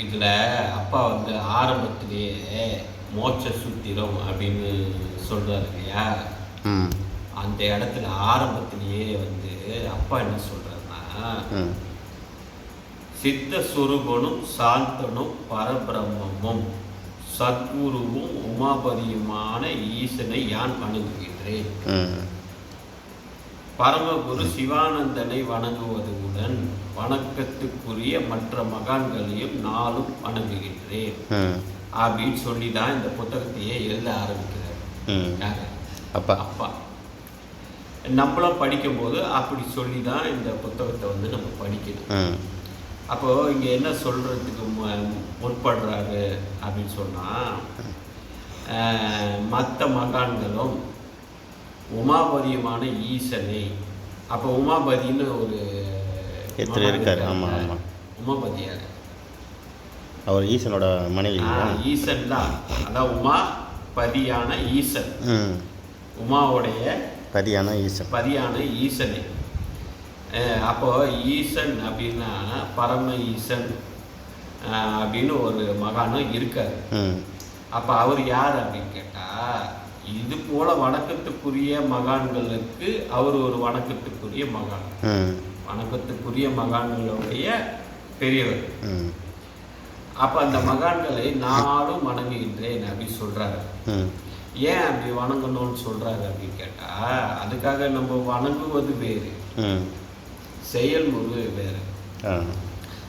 இதில் அப்பா வந்து ஆரம்பத்திலேயே மோட்ச சூத்திரம் அப்படின்னு சொல்கிறாரு இல்லையா? அந்த இடத்துல ஆரம்பத்திலேயே வந்து அப்பா என்ன சொல்கிறாருன்னா சித்த சுரூபனும் சாந்தனும் பரபிரம்மமும் சத்குருவும் உமாபதியுமான ஈசனை யான் வணங்குகின்றேன் பரமகுரு சிவானந்தனை வணங்குவதுடன் வணக்கத்துக்குரிய மற்ற மகான்களையும் நாளும் வணங்குகின்றேன். அப்படின்னு சொல்லி தான் இந்த புத்தகத்தையே எழுத ஆரம்பிக்கிறார்? அப்பா. அப்பா. நம்மளும் படிக்கும்போது அப்படி சொல்லி தான் இந்த புத்தகத்தை வந்து நம்ம படிக்கணும். அப்போ இங்க என்ன சொல்றதுக்கு மு- முற்படுறாரு அப்படின்னு சொன்னா மற்ற மகான்களும் உமாபதியமான ஈசனை அப்போ உமாபதின்னு ஒரு மகான் இருக்காரு. ஆமா, இருக்காங்க. ஆமா. உமாபதியார் அவர் ஈசனோட மனைவி. ஈசன் தான். அதான் உமா பதியான ஈசன். ம். உமாவுடைய பதியான ஈசன். பதியான ஈசனை. அஹ் அப்போ ஈசன் அப்படின்னா பரம ஈசன் அப்படின்னு ஒரு மகானும் இருக்கார். அப்போ அவர் யார் அப்படின்னு கேட்டால் இது போல வணக்கத்துக்குரிய மகான்களுக்கு அவர் ஒரு வணக்கத்துக்குரிய மகான். வணக்கத்துக்குரிய மகான்களுடைய பெரியவர். அப்போ அந்த மகான்களை நானும் வணங்குகின்றேன் அப்படின்னு சொல்கிறாரு ம். ஏன் அப்படி வணங்கணும்னு சொல்கிறாரு அப்படின்னு கேட்டால் அதுக்காக நம்ம வணங்குவது வேறு. செயல்முறை வேறு.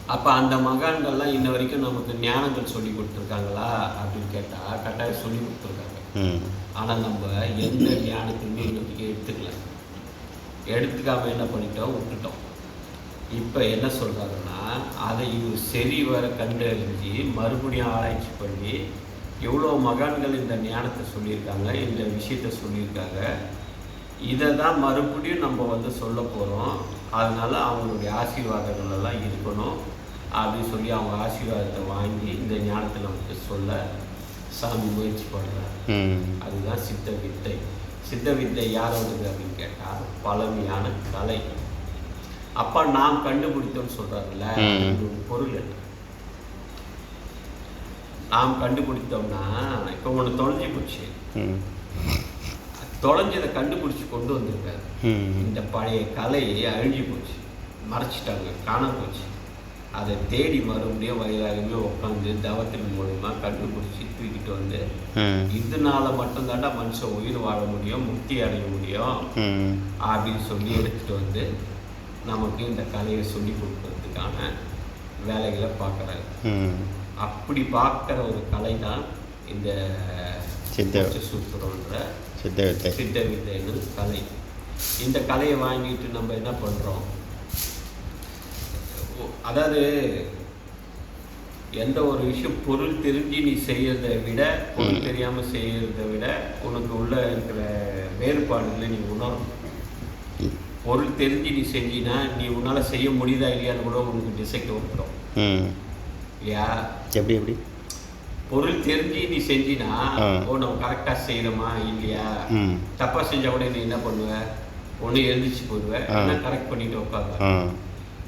அப்போ அந்த மகான்கள்லாம் இன்ன வரைக்கும் நமக்கு ஞானங்கள் சொல்லி கொடுத்துருக்காங்களா அப்படின்னு கேட்டால் கட்டாயம் சொல்லி கொடுத்துருக்காங்க. ம். ஆனால் நம்ம எந்த ஞானத்தையுமே இன்னைக்கு எடுத்துக்கல. எடுத்துக்காம என்ன பண்ணிட்டோம்? விட்டுட்டோம். இப்போ என்ன சொல்கிறாருன்னா அதை இவர் சரி வர கண்டறிஞ்சு மறுபடியும் ஆராய்ச்சி பண்ணி எவ்வளோ மகான்கள் இந்த ஞானத்தை சொல்லியிருக்காங்க இந்த விஷயத்த சொல்லியிருக்காங்க இதை தான் மறுபடியும் நம்ம வந்து சொல்ல போகிறோம் அதனால அவங்களுடைய ஆசீர்வாதங்கள் எல்லாம் இருக்கணும் அப்படின்னு சொல்லி அவங்க ஆசீர்வாதத்தை வாங்கி இந்த ஞானத்தை நமக்கு சொல்ல சாமி முயற்சி பண்ணுறாரு ம். அதுதான் சித்த வித்தை. சித்த வித்தை யாரோடது அப்படின்னு கேட்டால் பழமையான கலை. அப்பா நாம் கண்டுபிடித்தோம்னு சொல்றாருல்ல பொருள். என்ன நாம் கண்டுபிடித்தோம்னா இப்போ ஒன்று தொலைஞ்சி போச்சு. தொலைஞ்சதை கண்டுபிடிச்சி கொண்டு வந்திருக்காரு. இந்த பழைய கலை அழிஞ்சு போச்சு. மறைச்சிட்டாங்க காணாம போச்சு. அதை தேடி மறுபடியும் வயதாகவே உட்காந்து தவத்தின் மூலமா கண்டுபிடிச்சி தூக்கிட்டு வந்து இதனால மட்டும்தாண்டா மனுஷன் உயிர் வாழ முடியும் முக்தி அடைய முடியும் அப்படின்னு சொல்லி எடுத்துட்டு வந்து நமக்கு இந்த கலையை சொல்லி கொடுக்கறதுக்கான வேலைகளை பார்க்குறாரு. அப்படி பார்க்குற ஒரு கலை தான் இந்த சித்த சூத்திரன்ற சித்த வித்தை சித்த வித்தைன்னு கலை. இந்த கலையை வாங்கிட்டு நம்ம என்ன பண்ணுறோம் அதாவது எந்த ஒரு விஷயம் பொருள் தெரிஞ்சு நீ செய்யறத விட பொருள் ம். தெரியாம செய்யறத விட உனக்கு உள்ள இருக்கிற வேறுபாடுகளை நீ உணரும் பொருள் தெரிஞ்சு நீ செஞ்சினா நீ உன்னால செய்ய முடியுதா இல்லையான்னு கூட உனக்கு டிசைட் வந்துடும். இல்லையா? எப்படி எப்படி? பொருள் தெரிஞ்சு நீ செஞ்சினா. ஓ நம்ம கரெக்டாக செய்யணுமா இல்லையா? ம். தப்பா செஞ்சா கூட நீ என்ன பண்ணுவ? ஒன்று எழுந்திரிச்சு போடுவ. ஆ. இல்லை கரெக்ட் பண்ணிட்டு உட்காருவ ஆ.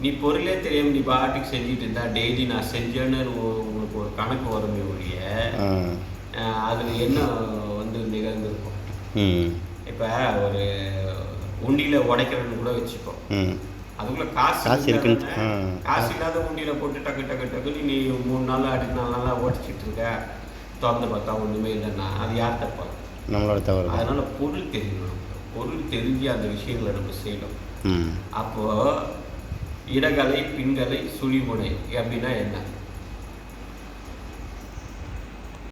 நீ பொருளே தெரியாம நீ பாட்டுக்கு செஞ்சுட்டு இருந்தா டெய்லி நான் செஞ்சேன்னு உ- உனக்கு ஒரு கணக்கு வருமே ஒழிய அதுல என்ன வந்து நிகழ்ந்திருக்கும்? ம். இப்போ ஒரு உண்டியில உடைக்கிறன்னு கூட வச்சுக்கோ. ம். அதுக்குள்ள காசு காசு? ஆ. காசு இல்லாத உண்டியில போட்டு டக்கு டக்கு டக்குன்னு நீ மூணு நாள் அடி நாலு நாளா உடைச்சிட்டு இருக்க. திறந்து பார்த்தா ஒண்ணுமே இல்லைன்னா அது யார் தப்பா? நம்மளோட தவறு தான். அதனால பொருள் நமக்கு. பொருள் தெரிஞ்சு அந்த விஷயங்களை நம்ம செய்யணும். அப்போ இடகலை பின்கலை சுழிமுனை அப்படின்னா என்ன?